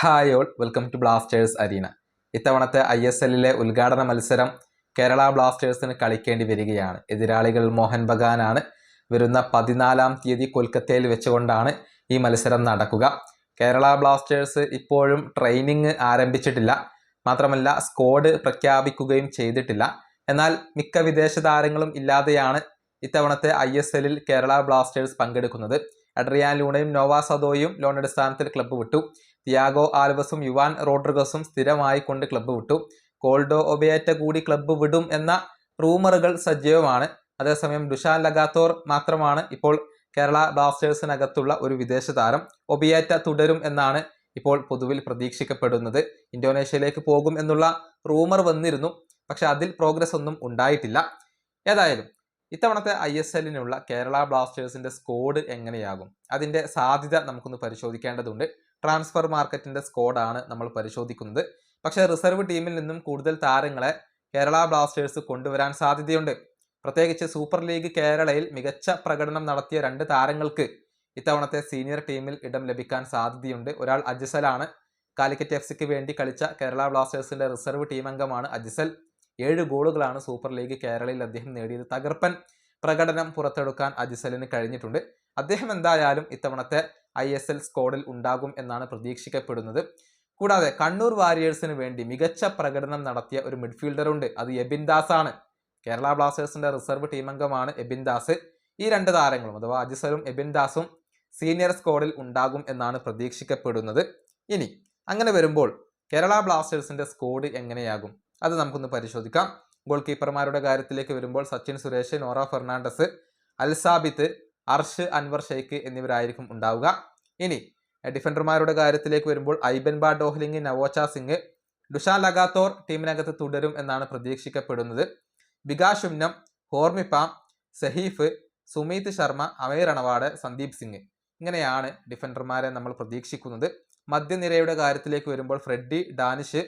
Hi all welcome to Blasters arena ഇത്തവണത്തെ I S എല്ലിലെ ഉദ്ഘാടന മത്സരം കേരള ബ്ലാസ്റ്റേഴ്സിന് കളിക്കേണ്ടി വരികയാണ്. എതിരാളികൾ മോഹൻ ബഗാനാണ്. വരുന്ന പതിനാലാം തീയതി കൊൽക്കത്തയിൽ വെച്ചുകൊണ്ടാണ് ഈ മത്സരം നടക്കുക. കേരള ബ്ലാസ്റ്റേഴ്സ് ഇപ്പോഴും ട്രെയിനിങ് ആരംഭിച്ചിട്ടില്ല. മാത്രമല്ല സ്ക്വാഡ് പ്രഖ്യാപിക്കുകയും ചെയ്തിട്ടില്ല. എന്നാൽ മിക്ക വിദേശ താരങ്ങളും ഇല്ലാതെയാണ് ഇത്തവണത്തെ ഐ എസ് എല്ലിൽ കേരള ബ്ലാസ്റ്റേഴ്സ് പങ്കെടുക്കുന്നത്. അഡ്രിയാൻ ലൂണയും നോവാസദോയും ലോൺ അടിസ്ഥാനത്തിൽ ക്ലബ്ബ് വിട്ടു. തിയാഗോ ആൽവസും യുവാൻ റോഡ്രിഗസും സ്ഥിരമായി കൊണ്ട് ക്ലബ്ബ് വിട്ടു. കോൾഡോ ഒബേറ്റ കൂടി ക്ലബ്ബ് വിടും എന്ന റൂമറുകൾ സജീവമാണ്. അതേസമയം ഡുഷാൻ ലഗാത്തോർ മാത്രമാണ് ഇപ്പോൾ കേരള ബ്ലാസ്റ്റേഴ്സിനകത്തുള്ള ഒരു വിദേശ താരം. ഒബിയേറ്റ തുടരും എന്നാണ് ഇപ്പോൾ പൊതുവിൽ പ്രതീക്ഷിക്കപ്പെടുന്നത്. ഇന്തോനേഷ്യയിലേക്ക് പോകും എന്നുള്ള റൂമർ വന്നിരുന്നു. പക്ഷെ അതിൽ പ്രോഗ്രസ് ഒന്നും ഉണ്ടായിട്ടില്ല. ഏതായാലും ഇത്തവണത്തെ ഐ എസ് എല്ലിനുള്ള കേരള ബ്ലാസ്റ്റേഴ്സിന്റെ സ്കോഡ് എങ്ങനെയാകും? അതിന്റെ സാധ്യത നമുക്കൊന്ന് പരിശോധിക്കേണ്ടതുണ്ട്. ട്രാൻസ്ഫർ മാർക്കറ്റിന്റെ സ്കോഡാണ് നമ്മൾ പരിശോധിക്കുന്നത്. പക്ഷേ റിസർവ് ടീമിൽ നിന്നും കൂടുതൽ താരങ്ങളെ കേരള ബ്ലാസ്റ്റേഴ്സ് കൊണ്ടുവരാൻ സാധ്യതയുണ്ട്. പ്രത്യേകിച്ച് സൂപ്പർ ലീഗ് കേരളയിൽ മികച്ച പ്രകടനം നടത്തിയ രണ്ട് താരങ്ങൾക്ക് ഇത്തവണത്തെ സീനിയർ ടീമിൽ ഇടം ലഭിക്കാൻ സാധ്യതയുണ്ട്. ഒരാൾ അജിസലാണ് കാലിക്കറ്റ് എഫ് സിക്ക് വേണ്ടി കളിച്ച കേരള ബ്ലാസ്റ്റേഴ്സിന്റെ റിസർവ് ടീം അംഗമാണ് അജിസൽ. ഏഴ് ഗോളുകളാണ് സൂപ്പർ ലീഗ് കേരളയിൽ അദ്ദേഹം നേടിയത്. തകർപ്പൻ പ്രകടനം പുറത്തെടുക്കാൻ അജിസലിന് കഴിഞ്ഞിട്ടുണ്ട്. അദ്ദേഹം എന്തായാലും ഇത്തവണത്തെ ഐ എസ് എൽ സ്ക്വാഡിൽ ഉണ്ടാകും എന്നാണ് പ്രതീക്ഷിക്കപ്പെടുന്നത്. കൂടാതെ കണ്ണൂർ വാരിയേഴ്സിന് വേണ്ടി മികച്ച പ്രകടനം നടത്തിയ ഒരു മിഡ്ഫീൽഡറുണ്ട് അത് എബിൻ ദാസ് ആണ് കേരള ബ്ലാസ്റ്റേഴ്സിന്റെ റിസർവ് ടീം അംഗമാണ് എബിൻ ദാസ്. ഈ രണ്ട് താരങ്ങളും അഥവാ അജിസലും എബിൻ ദാസും സീനിയർ സ്കോഡിൽ ഉണ്ടാകും എന്നാണ് പ്രതീക്ഷിക്കപ്പെടുന്നത്. ഇനി അങ്ങനെ വരുമ്പോൾ കേരള ബ്ലാസ്റ്റേഴ്സിന്റെ സ്കോഡ് എങ്ങനെയാകും? അത് നമുക്കൊന്ന് പരിശോധിക്കാം. ഗോൾ കീപ്പർമാരുടെ കാര്യത്തിലേക്ക് വരുമ്പോൾ സച്ചിൻ സുരേഷ് നോറ ഫെർണാണ്ടസ് അൽസാബിത്ത് അർഷ് അൻവർ ഷെയ്ഖ് എന്നിവരായിരിക്കും ഉണ്ടാവുക. ഇനി ഡിഫൻഡർമാരുടെ കാര്യത്തിലേക്ക് വരുമ്പോൾ ഐബൻ ബാ ഡോഹ്ലിംഗ് നവോച്ച സിംഗ് ഡുഷാൻ ലഗാത്തോർ ടീമിനകത്ത് തുടരും എന്നാണ് പ്രതീക്ഷിക്കപ്പെടുന്നത്. ബികാഷുംനം ഹോർമിപ്പാം സഹീഫ് സുമീത് ശർമ്മ അമീർ അണവാട് സന്ദീപ് സിംഗ് ഇങ്ങനെയാണ് ഡിഫൻഡർമാരെ നമ്മൾ പ്രതീക്ഷിക്കുന്നത്. മധ്യനിരയുടെ കാര്യത്തിലേക്ക് വരുമ്പോൾ ഫ്രെഡി ഡാനിഷ്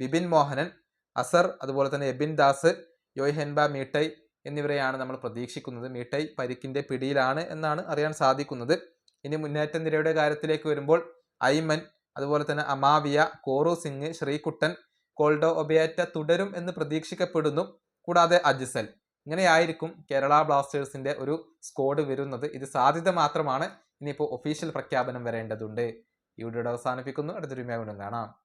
വിപിൻ മോഹനൻ അസർ അതുപോലെ തന്നെ എബിൻ ദാസ് യോയ്ഹെൻബ മീട്ടൈ എന്നിവരെയാണ് നമ്മൾ പ്രതീക്ഷിക്കുന്നത്. മീട്ടൈ പരിക്കിന്റെ പിടിയിലാണ് എന്നാണ് അറിയാൻ സാധിക്കുന്നത്. ഇനി മുന്നേറ്റ നിരയുടെ കാര്യത്തിലേക്ക് വരുമ്പോൾ ഐമൻ അതുപോലെ തന്നെ അമാവിയ കോറു സിംഗ് ശ്രീകുട്ടൻ കോൾഡോ ഒബിയാറ്റ തുടരും എന്ന് പ്രതീക്ഷിക്കപ്പെടുന്നു. കൂടാതെ അജിസൽ. ഇങ്ങനെയായിരിക്കും കേരള ബ്ലാസ്റ്റേഴ്സിന്റെ ഒരു സ്കോഡ് വരുന്നത്. ഇത് സാധ്യത മാത്രമാണ്. ഇനിയിപ്പോൾ ഒഫീഷ്യൽ പ്രഖ്യാപനം വരേണ്ടതുണ്ട്. ഈ വീഡിയോ അവസാനിപ്പിക്കുന്നു. അടുത്തൊരു കാണാം.